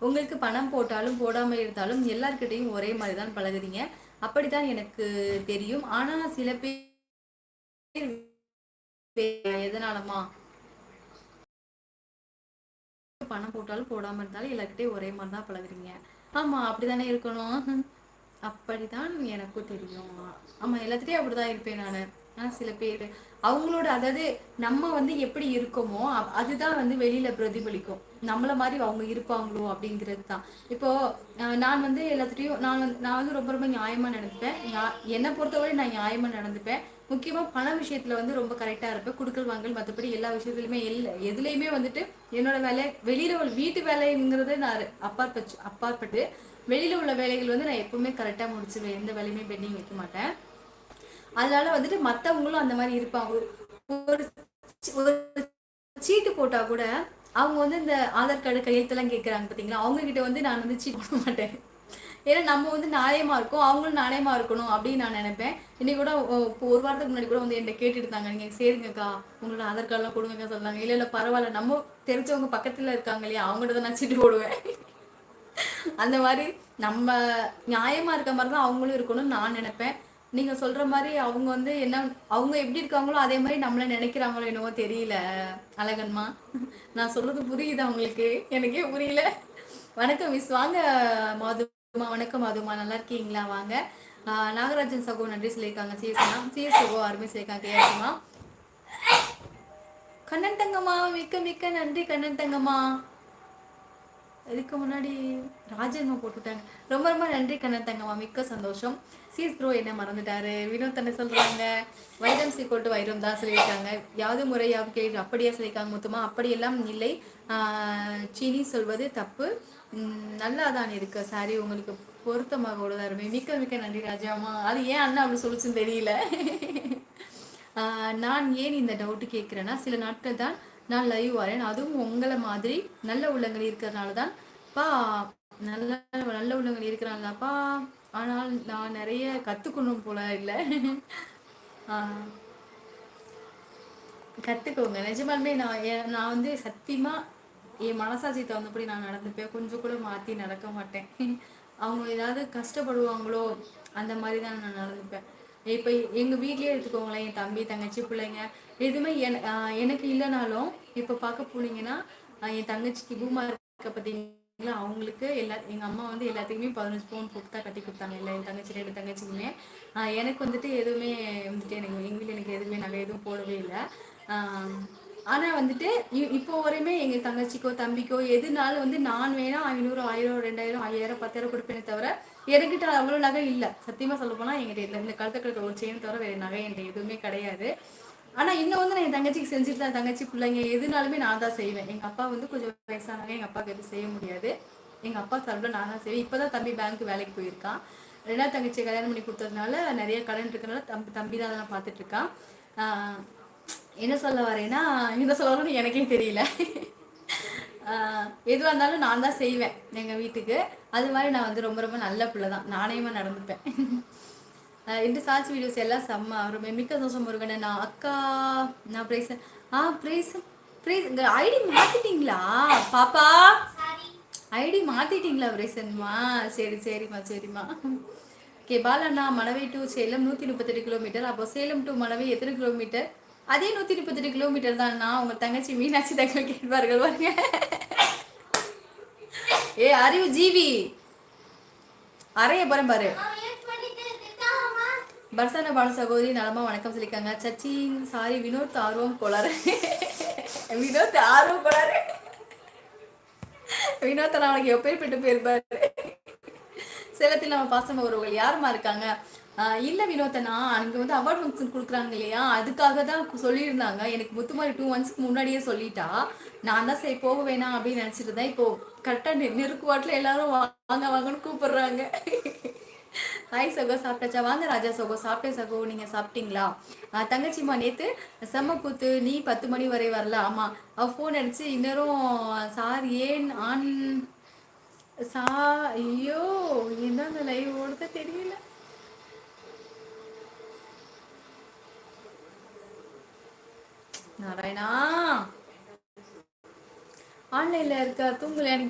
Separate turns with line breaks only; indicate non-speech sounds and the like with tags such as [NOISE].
உங்களுக்கு பணம் போட்டாலும் போடாமல் இருந்தாலும் எல்லார்கிட்டையும் ஒரே மாதிரி தான் பழகுறீங்க. அப்படித்தான் எனக்கு தெரியும். ஆனா சில பேர் எதனாலமா பணம் போட்டாலும் போடாம இருந்தாலும் எல்லார்கிட்டையும் ஒரே மாதிரி தான் பழகுறீங்க. ஆமா அப்படிதானே இருக்கணும். [LAUGHS] அப்படிதான் எனக்கும் தெரியும். ஆமா எல்லாத்துட்டையும் அப்படிதான் இருப்பேன் நான். சில பேர். அவங்களோட அதாவது நம்ம வந்து எப்படி இருக்கோமோ அதுதான் வந்து வெளியில பிரதிபலிக்கும். நம்மள மாதிரி அவங்க இருப்பாங்களோ அப்படிங்கிறது தான். இப்போ நான் வந்து எல்லாத்துட்டையும் நான் வந்து நான் வந்து ரொம்ப ரொம்ப நியாயமா நடந்துப்பேன். என்னை பொறுத்தவரை நான் நியாயமா நடந்துப்பேன். முக்கியமா பண விஷயத்துல வந்து ரொம்ப கரெக்டா இருப்பேன். குடுக்கல் வாங்கல் மற்றபடி எல்லா விஷயத்துலயுமே இல்லை. எதுலையுமே வந்துட்டு என்னோட வேலை வெளியில வீட்டு வேலைங்கிறது நான் அப்பாற்பட்டு அப்பாற்பட்டு வெளியில உள்ள வேலைகள் வந்து நான் எப்பவுமே கரெக்டா முடிச்சுவேன் எந்த வேலையுமே பெண்டிங் வைக்க மாட்டேன். அதனால வந்துட்டு மற்றவங்களும் அந்த மாதிரி இருப்பாங்க. ஒரு ஒரு சீட்டு போட்டால் கூட அவங்க வந்து இந்த ஆதார் கார்டு கையெழுத்தெல்லாம் கேட்குறாங்க பார்த்தீங்களா அவங்கக்கிட்ட வந்து நான் வந்து சீட் போட மாட்டேன். ஏன்னா நம்ம வந்து நாணயமாக இருக்கோம். அவங்களும் நாணயமாக இருக்கணும் அப்படின்னு நான் நினைப்பேன். இன்னைக்கு கூட இப்போ ஒரு வாரத்துக்கு முன்னாடி கூட வந்து என்கிட்ட கேட்டுட்டு இருந்தாங்க நீங்க சேருங்கக்கா. உங்களோட ஆதார் கார்டுலாம் கொடுங்கக்கா சொன்னாங்க. இல்ல இல்ல பரவாயில்ல. நம்ம தெரிஞ்சவங்க பக்கத்துல இருக்காங்க இல்லையா? அவங்ககிட்ட தான் நான் சீட்டு போடுவேன். அந்த மாதிரி நம்ம நியாயமா இருக்க மாதிரி தான் அவங்களும் இருக்கணும்னு நான் நினைப்பேன். நீங்க சொல்ற மாதிரி அவங்க வந்து என்ன அவங்க எப்படி இருக்காங்களோ அதே மாதிரி நம்மள நினைக்கிறாங்களோ என்னவோ தெரியல அழகன்மா. நான் சொல்றது புரியுதா உங்களுக்கு? எனக்கே புரியல. வணக்கம் மிஸ். வாங்க மாதுமா. வணக்கம் மாதுமா. நல்லா இருக்கீங்களா? வாங்க. நாகராஜன் சகோ நன்றி சொல்லியிருக்காங்க. சிஎஸ்மா சிஎஸ் சகோ அருமை சொல்லியிருக்காங்க. கேஎஸ்மா கண்ணன் தங்கம்மா மிக்க மிக்க நன்றி கண்ணன் தங்கம்மா. இதுக்கு முன்னாடி ராஜன்மா போட்டுட்டாங்க. ரொம்ப ரொம்ப நன்றி கண்ணன் தங்கம்மா. மிக்க சந்தோஷம். சீஸ் ப்ரோ என்ன மறந்துட்டாரு? வினோத் என்ன சொல்கிறாங்க வைரம் சி கொட்டு வைரம் தான் சொல்லியிருக்காங்க. யாது முறையாக கேள்வி அப்படியே சொல்லியிருக்காங்க. மொத்தமாக அப்படியெல்லாம் இல்லை. சீனி சொல்வது தப்பு. நல்லா தான் இருக்கு. சாரி உங்களுக்கு பொருத்தமாக உள்ளதாருமே மிக்க மிக்க நன்றி ராஜாமா அது ஏன் அண்ணா அப்படி சொல்லிச்சுன்னு தெரியல. நான் ஏன் இந்த டவுட்டு கேட்குறேன்னா சில நாட்கள் தான் நான் லைவ் வரேன். அதுவும் உங்களை மாதிரி நல்ல உள்ளங்கள் இருக்கிறதுனால தான். பா நல்ல நல்ல உள்ளங்கள் இருக்கிறனால தான்ப்பா ஆனால் நான் நிறைய கற்றுக்கணும் போல இல்லை. கற்றுக்கோங்க நிஜமாலுமே நான் நான் வந்து சத்தியமாக என் மனசாட்சி தகுந்தபடி நான் நடந்துப்பேன். கொஞ்சம் கூட மாற்றி நடக்க மாட்டேன். அவங்க ஏதாவது கஷ்டப்படுவாங்களோ அந்த மாதிரி தான் நான் நடந்துப்பேன். இப்போ எங்கள் வீட்லேயே எடுத்துக்கோங்களேன் என் தம்பி தங்கச்சி பிள்ளைங்க. எதுவுமே என எனக்கு இல்லைனாலும் இப்போ பார்க்க போனீங்கன்னா என் தங்கச்சிக்கு பூமா இருக்க பார்த்தீங்களா அவங்களுக்கு எல்லா எங்கள் அம்மா வந்து எல்லாத்துக்குமே பதினஞ்சு பவுன் போட்டு தான் கட்டி கொடுத்தாங்க. இல்லை என் தங்கச்சி ரெண்டு தங்கச்சிக்குமே. எனக்கு வந்துட்டு எதுவுமே வந்துட்டு எனக்கு எங்கள் வீட்டில் எனக்கு எதுவுமே நாங்கள் எதுவும் போடவே இல்லை. ஆனால் வந்துட்டு இப்போ வரையுமே எங்கள் தங்கச்சிக்கோ தம்பிக்கோ எதுனாலும் வந்து நான் வேணா ஐநூறு ஆயிரம் ரெண்டாயிரம் ஐயாயிரம் பத்தாயிரம் கொடுப்பேனே தவிர என்கிட்ட அவ்வளோ நகை இல்லை. சத்தியமாக சொல்ல போனால் எங்கிட்ட இல்லை இந்த கழுத்தை கழுத்த ஒரு செயின் தவிர வேறு நகை என்கிட்ட எதுவுமே கிடையாது. ஆனால் இன்னும் வந்து நான் என் தங்கச்சிக்கு செஞ்சுட்டு தான் தங்கச்சி பிள்ளைங்க எதுனாலுமே நான் தான் செய்வேன். எங்கள் அப்பா வந்து கொஞ்சம் வயசானாங்க எங்கள் அப்பாவுக்கு எதுவும் செய்ய முடியாது. எங்கள் அப்பா சார்பில் நான் தான் செய்வேன். இப்போ தான் தம்பி பேங்க் வேலைக்கு போயிருக்கான். ரெண்டாவது தங்கச்சியை கல்யாணம் பண்ணி கொடுத்ததுனால நிறைய கடன் இருக்கிறனால தம்பி தம்பி தான் அதெல்லாம் பார்த்துட்ருக்கான் என்ன சொல்ல வரேன்னா என்ன சொல்ல வரேன்னு எனக்கே தெரியல. எதுவாக இருந்தாலும் நான் தான் செய்வேன் எங்கள் வீட்டுக்கு. அது மாதிரி நான் வந்து ரொம்ப ரொம்ப நல்ல பிள்ளை தான். நாணயமாக நடந்துப்பேன். இந்த சாட்சி வீடியோஸ் எல்லாம் செம்ம ரொம்ப மிக்க சோசம் முருகன். நான் அக்கா நான் ப்ரைஸ் ஆ ப்ரைஸ் ப்ரைஸ் இந்த ஐடி மாற்றிட்டீங்களா பாப்பா? ஐடி மாற்றிட்டீங்களா பிரேசன்மா? சரி சரிம்மா சரிம்மா. ஓகே பாலண்ணா மணவை டு சேலம் நூற்றி முப்பத்தெட்டு கிலோமீட்டர் அப்போ சேலம் டு மணவை எத்தனை கிலோமீட்டர் அதே நூற்றி முப்பத்தெட்டு கிலோமீட்டர் தான்ண்ணா உங்க தங்கச்சி மீனாட்சி தகவல் கேட்பார்கள் பாருங்க. ஏ அறிவு ஜீவி. அறைய போறேன் பாரு. பர்சான பால சகோதரி நலமா வணக்கம் சொல்லியிருக்காங்க. சச்சின் சாரி வினோத் ஆர்வம் கோளாறு. வினோத் ஆர்வம் கோளாறு. வினோத் அவனுக்கு எப்பேற்பட்டு போயிருப்பாரு சேலத்தில் நம்ம பாசம உறவுகள் யாருமா இருக்காங்க? இல்லை வினோத்தனா அங்கே வந்து அவார்ட் ஃபங்க்ஷன் கொடுக்குறாங்க இல்லையா? அதுக்காக தான் சொல்லியிருந்தாங்க. எனக்கு முத்துமாரி டூ மந்த்ஸ்க்கு முன்னாடியே சொல்லிட்டா. நான் தான் சரி போக வேணாம் அப்படின்னு நினச்சிட்டு இருந்தேன் இப்போ கரெக்டாக நெருக்கு வாட்டில் எல்லாரும் வாங்க வாங்கன்னு கூப்பிடுறாங்க. ஹாய் சகோ சாப்பிட்டாச்சா? வாங்க ராஜா சகோ சாப்பிட்டேன் சகோ. நீங்க சாப்பிட்டீங்களா? ஆஹ் தங்கச்சிம்மா நேற்று செம்ம கூத்து நீ பத்து மணி வரை வரல. ஆமா அவ ஃபோன் அடிச்சு இன்னரும் சார் ஏன் ஆன் சா ஐயோ என்ன அந்த லைவ் ஓடுத தெரியல. நாராயணா. ஆன்லைன்ல இருக்க தூங்கல எனக்கு